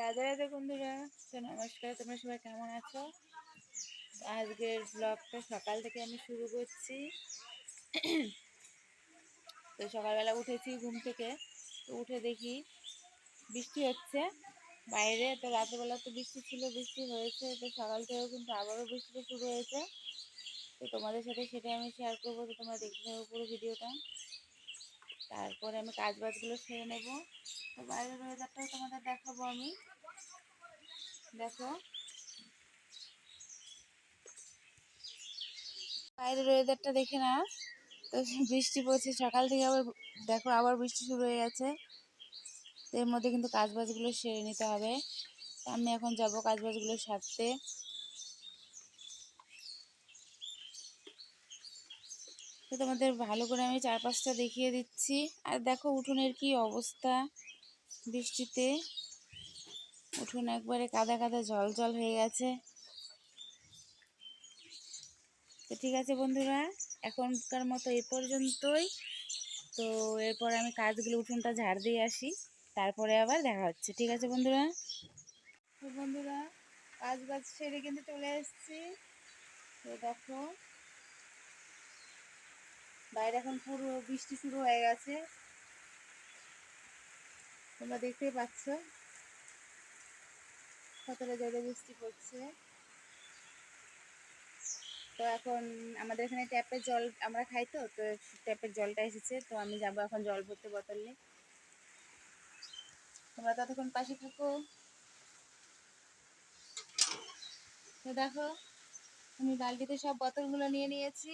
রাধে রাধে বন্ধুরা, তো নমস্কার, তোমরা সবাই কেমন আছো? আজকের ব্লগটা সকাল থেকে আমি শুরু করছি। তো সকালবেলা উঠেছি ঘুম থেকে, তো উঠে দেখি বৃষ্টি হচ্ছে বাইরে, তো রাতেরবেলা তো বৃষ্টি ছিল, বৃষ্টি হয়েছে, তো সকাল থেকেও কিন্তু আবারও বৃষ্টিটা শুরু হয়েছে। তো তোমাদের সাথে সেটাই আমি শেয়ার করব, তো তোমরা দেখতে হবে পুরো ভিডিওটা। তারপরে আমি কাজ বাজগুলো সেরে নেব। তো বাইরের ওয়েদারটাও তোমাদের দেখাবো আমি। দেখো। বাইরের ওয়েদারটা দেখে না তো বৃষ্টি পড়ছে, সকাল থেকে আবার দেখো আবার বৃষ্টি শুরু হয়ে গেছে। তো এর মধ্যে কিন্তু কাজ বাজগুলো সেরে নিতে হবে। আমি এখন যাব কাজ বাজগুলো সারতে। তো তোমাদের ভালো করে আমি চারপাশটা দেখিয়ে দিচ্ছি। আর দেখো উঠোনের কি অবস্থা বৃষ্টিতে। উঠোন একবারে কাদা কাদা জল জল হয়ে গেছে। তো ঠিক আছে বন্ধুরা, এখনকার মতো এ পর্যন্তই। তো এরপর আমি কাজগুলো উঠোনটা ঝাড় দিয়ে আসি, তারপরে আবার দেখা হচ্ছে। ঠিক আছে বন্ধুরা? তো বন্ধুরা, কাজ বাজ সেরে কিন্তু চলে এসেছি। তো দেখো বাইরে এখন পুরো বৃষ্টি শুরু হয়ে গেছে। তোমরা দেখতেই পাচ্ছ। কতটা জোরে বৃষ্টি পড়ছে। তো এখন আমাদের এখানে ট্যাপের জল, আমরা খাই তো তো ট্যাপের জলটা এসেছে, তো আমি যাব এখন জল ভরতে বোতলে তোমরা ততক্ষণ পাশে থাকো। তো দেখো, আমি বালতিতে সব বোতলগুলো নিয়ে নিয়েছি।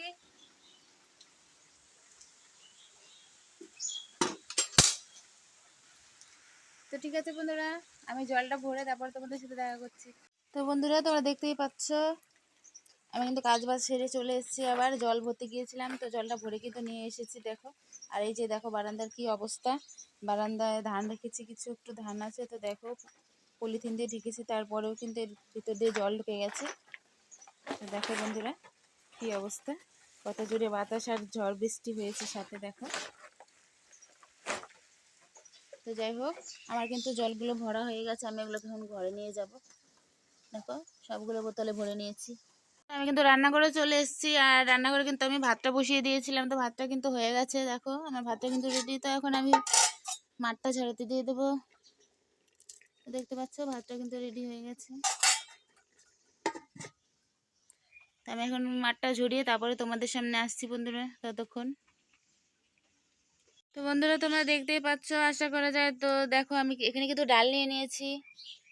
তো ঠিক আছে বন্ধুরা, আমি জলটা ভরে তারপর তোমাদের সাথে দেখা করছি। তো বন্ধুরা, তোমরা দেখতেই পাচ্ছ, আমি কিন্তু কাজ বাজ সেরে চলে এসেছি আবার, জল ভরতে গিয়েছিলাম, তো জলটা ভরে কিন্তু নিয়ে এসেছি, দেখো। আর এই যে দেখো বারান্দার কি অবস্থা, বারান্দায় ধান রেখেছি, কিছু একটু ধান আছে, তো দেখো পলিথিন দিয়ে ঢেকেছি, তারপরেও কিন্তু এর ভিতর দিয়ে জল ঢুকে গেছে। তো দেখো বন্ধুরা, কি অবস্থা, কত জোরে বাতাস আর ঝড় বৃষ্টি হয়েছে সাথে, দেখো। তো যাই হোক, আমার কিন্তু জলগুলো ভরা হয়ে গেছে, আমি এগুলোকে এখন ঘরে নিয়ে যাব। দেখো, সবগুলো বোতলে ভরে নিয়েছি। আমি কিন্তু রান্না করে চলে এসেছি, আর রান্না করে কিন্তু আমি ভাতটা বসিয়ে দিয়েছিলাম। তো ভাতটা কিন্তু হয়ে গেছে, দেখো, আমার ভাতটা কিন্তু রেডি তো এখন আমি মাঠটা ঝাড়াতে দিয়ে দেবো। দেখতে পাচ্ছ, ভাতটা কিন্তু রেডি হয়ে গেছে। আমি এখন মাঠটা ঝরিয়ে তারপরে তোমাদের সামনে আসছি বন্ধুরা, ততক্ষণ। তো বন্ধুরা, তোমরা দেখতেই পাচ্ছ, আশা করা যায়। তো দেখো, আমি এখানে কিন্তু ডাল নিয়ে নিয়েছি।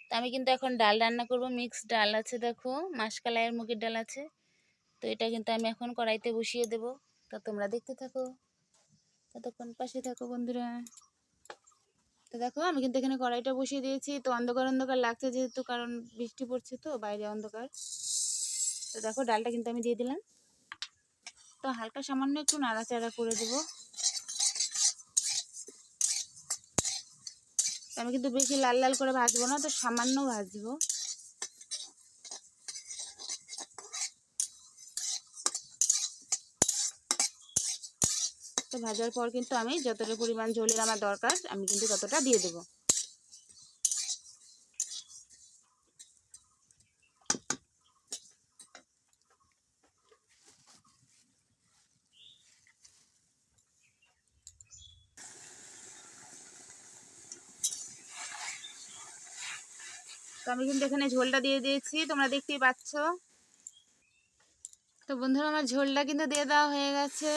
তো আমি কিন্তু এখন ডাল রান্না করব। মিক্স ডাল আছে, দেখো। মাসকালাইয়ের মুগের ডাল আছে। তো এটা কিন্তু আমি এখন কড়াইতে বসিয়ে দেব। তো তোমরা দেখতে থাকো। ততক্ষণ পাশে থাকো বন্ধুরা। তো দেখো, আমি কিন্তু এখানে কড়াইটা বসিয়ে দিয়েছি। তো অন্ধকার অন্ধকার লাগছে যেহেতু, কারণ বৃষ্টি পড়ছে তো, বাইরে অন্ধকার। তো দেখো, ডালটা কিন্তু আমি দিয়ে দিলাম। তো হালকা সামান্য একটু নাড়াচাড়া করে দেবো। আমি কিন্তু বেশি লাল লাল করে ভাজবো না, তো সামান্য ভাজবো। তো ভাজার পর কিন্তু আমি যতটা পরিমাণ ঝোলের আমার দরকার, আমি কিন্তু ততটা দিয়ে দেবো। তো আমি কিন্তু এখানে ঝোলটা দিয়ে দিয়েছি, তোমরা দেখতেই পাচ্ছ। তো বন্ধুরা, আমার ঝোলটা কিন্তু দিয়ে দেওয়া হয়ে গেছে।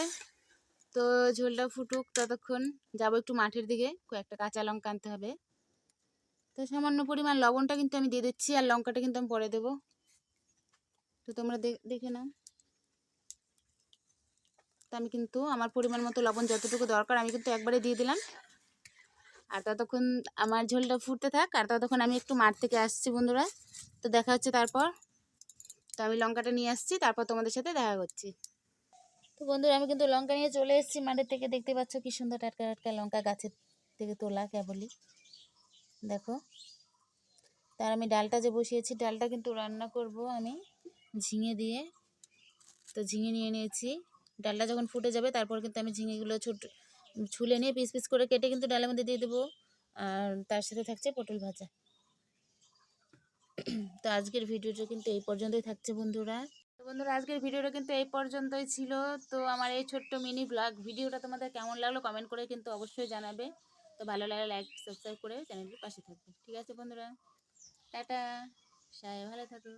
তো ঝোলটা ফুটুক ততক্ষণ, যাব একটু মাঠের দিকে, কয়েকটা কাঁচা লঙ্কা আনতে হবে। তো সামান্য পরিমাণ লবণটা কিন্তু আমি দিয়ে দিচ্ছি, আর লঙ্কাটা কিন্তু আমি পরে দেবো। তো তোমরা দেখে নাও। তো আমি কিন্তু আমার পরিমাণ মতো লবণ যতটুকু দরকার, আমি কিন্তু একবারে দিয়ে দিলাম। আর ততক্ষণ আমার ঝোলটা ফুটতে থাক, আর ততক্ষণ আমি একটু মাঠ থেকে আসছি বন্ধুরা। তো দেখা হচ্ছে তারপর। তো আমি লঙ্কাটা নিয়ে আসছি, তারপর তোমাদের সাথে দেখা করছি তো বন্ধুরা, আমি কিন্তু লঙ্কা নিয়ে চলে এসেছি মাঠের থেকে। দেখতে পাচ্ছ কি সুন্দর টাটকা টাটকা লঙ্কা গাছের থেকে তোলা, কেবলই। দেখো। তার আমি ডালটা যে বসিয়েছি, ডালটা কিন্তু রান্না করব আমি ঝিঙে দিয়ে। তো ঝিঙে নিয়ে নিয়েছি। ডালটা যখন ফুটে যাবে, তারপর কিন্তু আমি ঝিঙেগুলো ছোট ছুলে নিয়ে পিস পিস করে কেটে কিন্তু ডালের মধ্যে দিয়ে দেবো। আর তার সাথে থাকছে পটল ভাজা। তো আজকের ভিডিওটা কিন্তু এই পর্যন্তই থাকছে বন্ধুরা। তো বন্ধুরা, আজকের ভিডিওটা কিন্তু এই পর্যন্তই ছিল। তো আমার এই ছোট্ট মিনি ব্লগ ভিডিওটা তোমাদের কেমন লাগল কমেন্ট করে কিন্তু অবশ্যই জানাবে। তো ভালো লাগলে লাইক সাবস্ক্রাইব করে চ্যানেলটির পাশে থাকবে। ঠিক আছে বন্ধুরা? টাটা। সবাই ভালো থাকো।